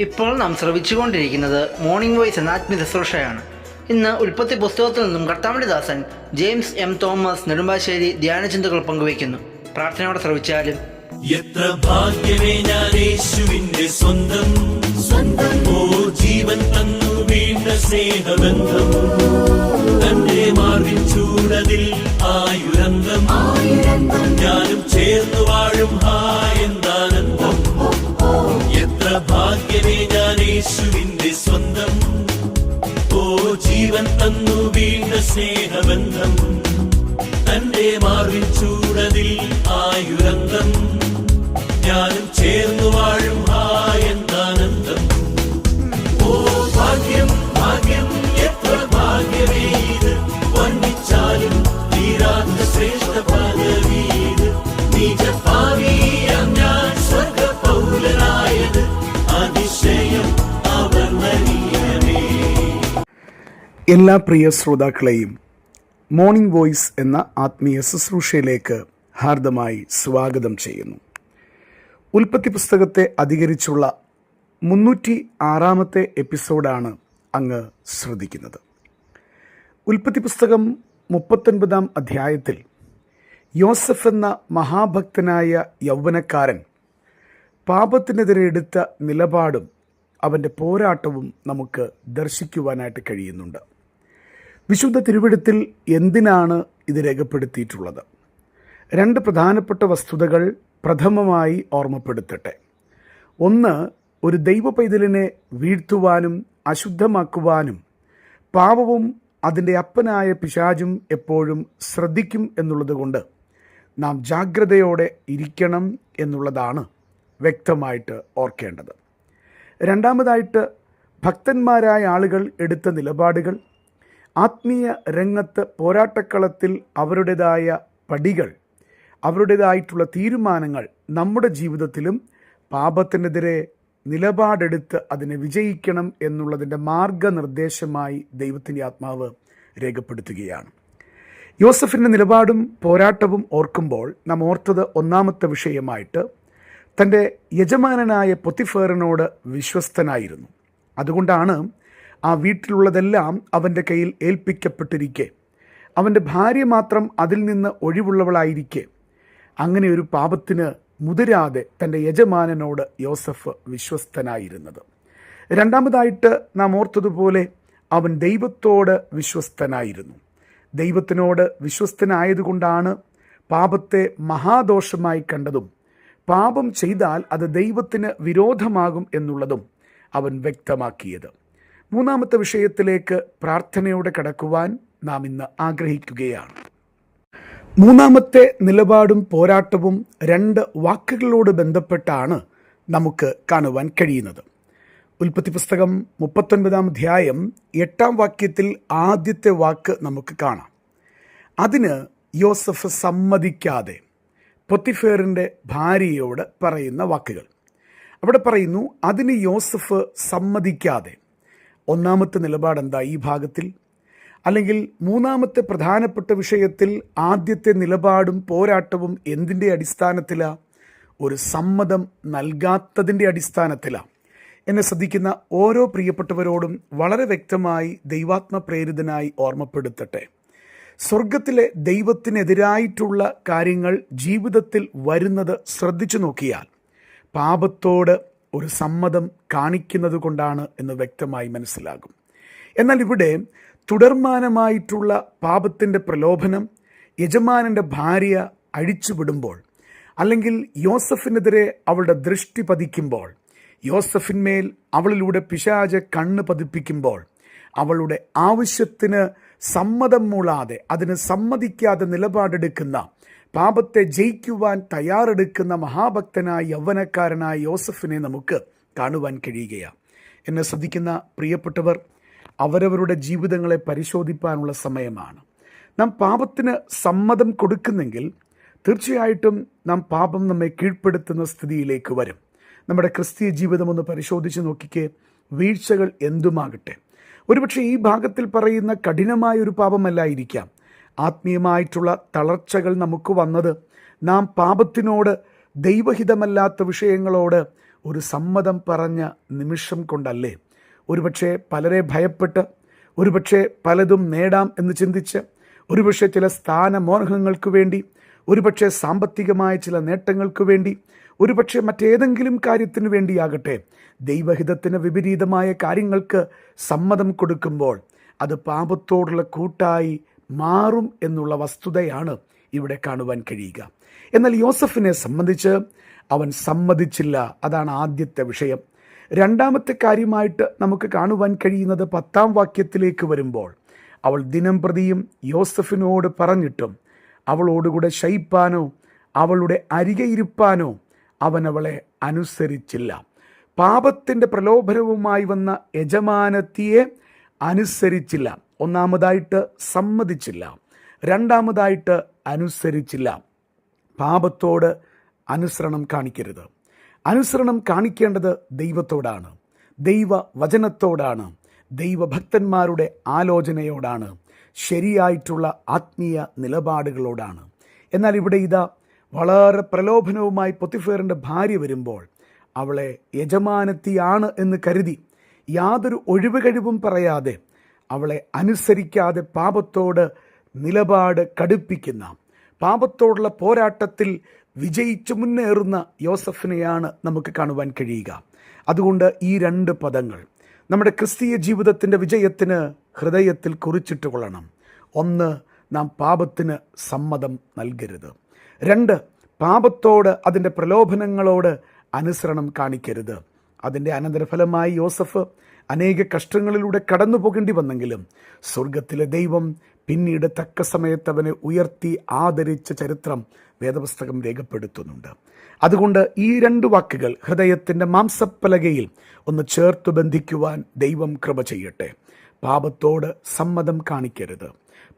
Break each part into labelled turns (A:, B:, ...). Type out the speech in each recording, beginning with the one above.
A: ഇപ്പോൾ നാം ശ്രവിച്ചുകൊണ്ടിരിക്കുന്നത് morning voice എന്ന ആത്മീയ ശുശ്രൂഷയാണ്. ഇന്ന് ഉൽപ്പത്തി പുസ്തകത്തിൽ നിന്നും കർത്താമണിദാസൻ ജെയിംസ് എം തോമസ് നെടുമ്പാശ്ശേരി ധ്യാനചിന്തകൾ പങ്കുവയ്ക്കുന്നു. പ്രാർത്ഥനയോടെ ശ്രവിച്ചാലും
B: എത്ര ഭാഗ്യമേ ഞാൻ യേശുവിന്റെ സ്വന്തം. സ്വന്തം ഓ ജീവൻ തന്നു വീണ്ട സ്നേഹബന്ധം. തന്റെ മാർവിൻ ചൂടതിൽ ആയുരന്തം ഞാനും ചേർന്നു വാഴും. ഹാ എന്താനന്ദം എത്ര ഭാഗ്യമേ ഞാൻ യേശുവിന്റെ സ്വന്തം. ഓ ജീവൻ തന്നു വീണ്ട സ്നേഹബന്ധം. തന്റെ മാറിൽ ചൂടതിൽ ആയുരന്തം
C: എല്ലാ പ്രിയ ശ്രോതാക്കളെയും മോർണിംഗ് വോയിസ് എന്ന ആത്മീയ ശുശ്രൂഷയിലേക്ക് ഹാർദമായി സ്വാഗതം ചെയ്യുന്നു. ഉൽപ്പത്തി പുസ്തകത്തെ അധികരിച്ചുള്ള മുന്നൂറ്റി ആറാമത്തെ എപ്പിസോഡാണ് അങ്ങ് ശ്രദ്ധിക്കുന്നത്. ഉൽപ്പത്തി പുസ്തകം മുപ്പത്തൊൻപതാം അധ്യായത്തിൽ യോസഫ് എന്ന മഹാഭക്തനായ യൗവനക്കാരൻ പാപത്തിനെതിരെ എടുത്ത നിലപാടും അവന്റെ പോരാട്ടവും നമുക്ക് ദർശിക്കുവാനായിട്ട് കഴിയുന്നുണ്ട്. വിശുദ്ധ തിരുവിടത്തിൽ എന്തിനാണ് ഇത് രേഖപ്പെടുത്തിയിട്ടുള്ളത്? രണ്ട് പ്രധാനപ്പെട്ട വസ്തുതകൾ പ്രഥമമായി ഓർമ്മപ്പെടുത്തട്ടെ. ഒന്ന് ഒരു ദൈവ പൈതലിനെ വീഴ്ത്തുവാനും അശുദ്ധമാക്കുവാനും പാപവും അതിന്റെ അപ്പനായ പിശാചും എപ്പോഴും ശ്രദ്ധിക്കും എന്നുള്ളതുകൊണ്ട് നാം ജാഗ്രതയോടെ ഇരിക്കണം എന്നുള്ളതാണ് വ്യക്തമായിട്ട് ഓർക്കേണ്ടത്. രണ്ടാമതായിട്ട് ഭക്തന്മാരായ ആളുകൾ എടുത്ത നിലപാടുകൾ ആത്മീയ രംഗത്ത് പോരാട്ടക്കളത്തിൽ അവരുടേതായ പടികൾ അവരുടേതായിട്ടുള്ള തീരുമാനങ്ങൾ നമ്മുടെ ജീവിതത്തിലും പാപത്തിനെതിരെ നിലപാടെടുത്ത് അതിനെ വിജയിക്കണം എന്നുള്ളതിന്റെ മാർഗനിർദ്ദേശമായി ദൈവത്തിന്റെ ആത്മാവ് രേഖപ്പെടുത്തുകയാണ്. യോസഫിന്റെ നിലപാടും പോരാട്ടവും ഓർക്കുമ്പോൾ നാം ഓർത്തത് ഒന്നാമത്തെ വിഷയമായിട്ട് തന്റെ യജമാനനായ പൊത്തിഫേറിനോട് വിശ്വസ്തനായിരുന്നു. അതുകൊണ്ടാണ് ആ വീട്ടിലുള്ളതെല്ലാം അവന്റെ കയ്യിൽ ഏൽപ്പിക്കപ്പെട്ടിരിക്കെ. അവന്റെ ഭാര്യ മാത്രം അതിൽ നിന്ന് ഒഴിവുള്ളവളായിരിക്കെ. അങ്ങനെ ഒരു പാപത്തിന് മുതിരാതെ തന്റെ യജമാനനോട് യോസഫ് വിശ്വസ്തനായിരുന്നത്. രണ്ടാമതായിട്ട് നാം ഓർത്തതുപോലെ അവൻ ദൈവത്തോട് വിശ്വസ്തനായിരുന്നു. ദൈവത്തിനോട് വിശ്വസ്തനായതുകൊണ്ടാണ് പാപത്തെ മഹാദോഷമായി കണ്ടതും പാപം ചെയ്താൽ അത് ദൈവത്തിന് വിരോധമാകും എന്നുള്ളതും അവൻ വ്യക്തമാക്കിയത്. മൂന്നാമത്തെ വിഷയത്തിലേക്ക് പ്രാർത്ഥനയോടെ കടക്കുവാൻ നാം ഇന്ന് ആഗ്രഹിക്കുകയാണ്. മൂന്നാമത്തെ നിലപാടും പോരാട്ടവും രണ്ട് വാക്കുകളോട് ബന്ധപ്പെട്ടാണ് നമുക്ക് കാണുവാൻ കഴിയുന്നത്. ഉൽപ്പത്തി പുസ്തകം മുപ്പത്തൊൻപതാം അധ്യായം എട്ടാം വാക്യത്തിൽ ആദ്യത്തെ വാക്ക് നമുക്ക് കാണാം. അതിന് യോസഫ് സമ്മതിക്കാതെ പൊത്തിഫേറിന്റെ ഭാര്യയോട് പറയുന്ന വാക്കുകൾ. അവിടെ പറയുന്നു അതിന് യോസഫ് സമ്മതിക്കാതെ ഒന്നാമത്തെ നിലപാടെന്താ ഈ ഭാഗത്തിൽ? അല്ലെങ്കിൽ മൂന്നാമത്തെ പ്രധാനപ്പെട്ട വിഷയത്തിൽ ആദ്യത്തെ നിലപാടും പോരാട്ടവും എന്തിന്റെ അടിസ്ഥാനത്തിലാണ് ഒരു സമ്മതം നൽകാത്തതിന്റെ അടിസ്ഥാനത്തിലാണ് എന്നെ ശ്രദ്ധിക്കുന്ന ഓരോ പ്രിയപ്പെട്ടവരോടും വളരെ വ്യക്തമായി ദൈവാത്മ പ്രേരിതനായി ഓർമ്മപ്പെടുത്തട്ടെ. സ്വർഗത്തിലെ ദൈവത്തിനെതിരായിട്ടുള്ള കാര്യങ്ങൾ ജീവിതത്തിൽ വരുന്നത് ശ്രദ്ധിച്ചു നോക്കിയാൽ പാപത്തോട് ഒരു സമ്മതം കാണിക്കുന്നത് കൊണ്ടാണ് എന്ന് വ്യക്തമായി മനസ്സിലാകും. എന്നാൽ ഇവിടെ തുടർമാനമായിട്ടുള്ള പാപത്തിന്റെ പ്രലോഭനം യജമാനന്റെ ഭാര്യ അഴിച്ചുവിടുമ്പോൾ അല്ലെങ്കിൽ യോസഫിനെതിരെ അവളുടെ ദൃഷ്ടി പതിക്കുമ്പോൾ യോസഫിന്മേൽ അവളിലൂടെ പിശാജ് കണ്ണ് പതിപ്പിക്കുമ്പോൾ അവളുടെ ആവശ്യത്തിന് സമ്മതം മൂളാതെ അതിന് സമ്മതിക്കാതെ നിലപാടെടുക്കുന്ന പാപത്തെ ജയിക്കുവാൻ തയ്യാറെടുക്കുന്ന മഹാഭക്തനായ യൗവനക്കാരനായ യോസഫിനെ നമുക്ക് കാണുവാൻ കഴിയുകയാണ് എന്നെ ശ്രദ്ധിക്കുന്ന പ്രിയപ്പെട്ടവർ അവരവരുടെ ജീവിതങ്ങളെ പരിശോധിപ്പാനുള്ള സമയമാണ്. നാം പാപത്തിന് സമ്മതം കൊടുക്കുന്നെങ്കിൽ തീർച്ചയായിട്ടും നാം പാപം നമ്മെ കീഴ്പ്പെടുത്തുന്ന സ്ഥിതിയിലേക്ക് വരും. നമ്മുടെ ക്രിസ്തീയ ജീവിതം ഒന്ന് പരിശോധിച്ച് നോക്കിക്കേ വീഴ്ചകൾ എന്തുമാകട്ടെ? ഒരുപക്ഷെ ഈ ഭാഗത്തിൽ പറയുന്ന കഠിനമായ ഒരു പാപമല്ലായിരിക്കാം. ആത്മീയമായിട്ടുള്ള തളർച്ചകൾ നമുക്ക് വന്നത് നാം പാപത്തിനോട് ദൈവഹിതമല്ലാത്ത വിഷയങ്ങളോട് ഒരു സമ്മതം പറഞ്ഞ നിമിഷം കൊണ്ടല്ലേ? ഒരുപക്ഷെ പലരെ ഭയപ്പെട്ട് ഒരുപക്ഷെ പലതും നേടാം എന്ന് ചിന്തിച്ച് ഒരുപക്ഷെ ചില സ്ഥാനമോഹങ്ങൾക്ക് വേണ്ടി ഒരുപക്ഷെ സാമ്പത്തികമായ ചില നേട്ടങ്ങൾക്ക് വേണ്ടി ഒരുപക്ഷെ മറ്റേതെങ്കിലും കാര്യത്തിന് വേണ്ടിയാകട്ടെ ദൈവഹിതത്തിന് വിപരീതമായ കാര്യങ്ങൾക്ക് സമ്മതം കൊടുക്കുമ്പോൾ അത് പാപത്തോടുള്ള കൂട്ടായി മാറും എന്നുള്ള വസ്തുതയാണ് ഇവിടെ കാണുവാൻ കഴിയുക. എന്നാൽ യോസഫിനെ സംബന്ധിച്ച് അവൻ സമ്മതിച്ചില്ല. അതാണ് ആദ്യത്തെ വിഷയം. രണ്ടാമത്തെ കാര്യമായിട്ട് നമുക്ക് കാണുവാൻ കഴിയുന്നത് പത്താം വാക്യത്തിലേക്ക് വരുമ്പോൾ അവൾ ദിനം പ്രതിയും യോസഫിനോട് പറഞ്ഞിട്ടും അവളോടുകൂടെ ശയിപ്പാനോ അവളുടെ അരികെ ഇരുപ്പാനോ അവൻ അവളെ അനുസരിച്ചില്ല. പാപത്തിന്റെ പ്രലോഭനവുമായി വന്ന യജമാനത്തിയെ അനുസരിച്ചില്ല. ഒന്നാമതായിട്ട് സമ്മതിച്ചില്ല. രണ്ടാമതായിട്ട് അനുസരിച്ചില്ല. പാപത്തോട് അനുസരണം കാണിക്കരുത്. അനുസരണം കാണിക്കേണ്ടത് ദൈവത്തോടാണ്. ദൈവ വചനത്തോടാണ് ദൈവഭക്തന്മാരുടെ ആലോചനയോടാണ്. ശരിയായിട്ടുള്ള ആത്മീയ നിലപാടുകളോടാണ്. എന്നാൽ ഇവിടെ ഇതാ വളരെ പ്രലോഭനവുമായി പൊത്തിഫേറിന്റെ ഭാര്യ വരുമ്പോൾ അവളെ യജമാനത്തിയാണ് എന്ന് കരുതി യാതൊരു ഒഴിവുകഴിവും പറയാതെ അവളെ അനുസരിക്കാതെ പാപത്തോട് നിലപാട് കടുപ്പിക്കുന്ന. പാപത്തോടുള്ള പോരാട്ടത്തിൽ വിജയിച്ചു മുന്നേറുന്ന യോസഫിനെയാണ് നമുക്ക് കാണുവാൻ കഴിയുക. അതുകൊണ്ട് ഈ രണ്ട് പദങ്ങൾ നമ്മുടെ ക്രിസ്തീയ ജീവിതത്തിന്റെ വിജയത്തിന് ഹൃദയത്തിൽ കുറിച്ചിട്ട് കൊള്ളണം. ഒന്ന് നാം പാപത്തിന് സമ്മതം നൽകരുത്. രണ്ട് പാപത്തോട് അതിന്റെ പ്രലോഭനങ്ങളോട് അനുസരണം കാണിക്കരുത്. അതിന്റെ അനന്തരഫലമായി യോസഫ് അനേക കഷ്ടങ്ങളിലൂടെ കടന്നു പോകേണ്ടി വന്നെങ്കിലും സ്വർഗത്തിലെ ദൈവം പിന്നീട് തക്ക സമയത്ത് അവനെ ഉയർത്തി ആദരിച്ച ചരിത്രം വേദപുസ്തകം രേഖപ്പെടുത്തുന്നുണ്ട്. അതുകൊണ്ട് ഈ രണ്ട് വാക്കുകൾ ഹൃദയത്തിന്റെ മാംസപ്പലകയിൽ ഒന്ന് ചേർത്ത് ബന്ധിക്കുവാൻ ദൈവം കൃപ ചെയ്യട്ടെ. പാപത്തോട് സമ്മതം കാണിക്കരുത്.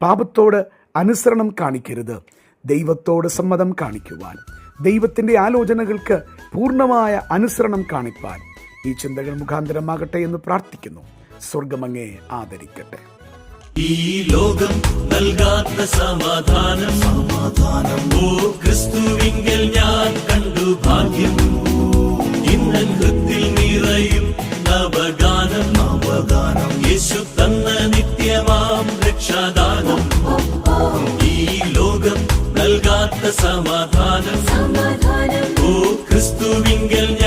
C: പാപത്തോട് അനുസരണം കാണിക്കരുത്. ദൈവത്തോട് സമ്മതം കാണിക്കുവാൻ. ദൈവത്തിന്റെ ആലോചനകൾക്ക് പൂർണമായ അനുസരണം കാണിപ്പാൻ. ഈ ചിന്തകൾ മുഖാന്തരമാകട്ടെ എന്ന് പ്രാർത്ഥിക്കുന്നു. സ്വർഗമങ്ങേ ആദരിക്കട്ടെ.
B: ഈ ലോകം നൽകാത്ത സമാധാനം. സമാധാനം. ഓ ക്രിസ്തുവിങ്കിൽ ഞാൻ കണ്ടു ഭാഗ്യം. ഇന്നൽ ഹൃത്തിൽ നിറയും നവഗാനം. നവഗാനം. യേശു തന്ന നിത്യമാം രക്ഷാദാനം. ഈ ലോകം നൽകാത്ത സമാധാനം. സമാധാനം. ഓ ക്രിസ്തുവിങ്കൽ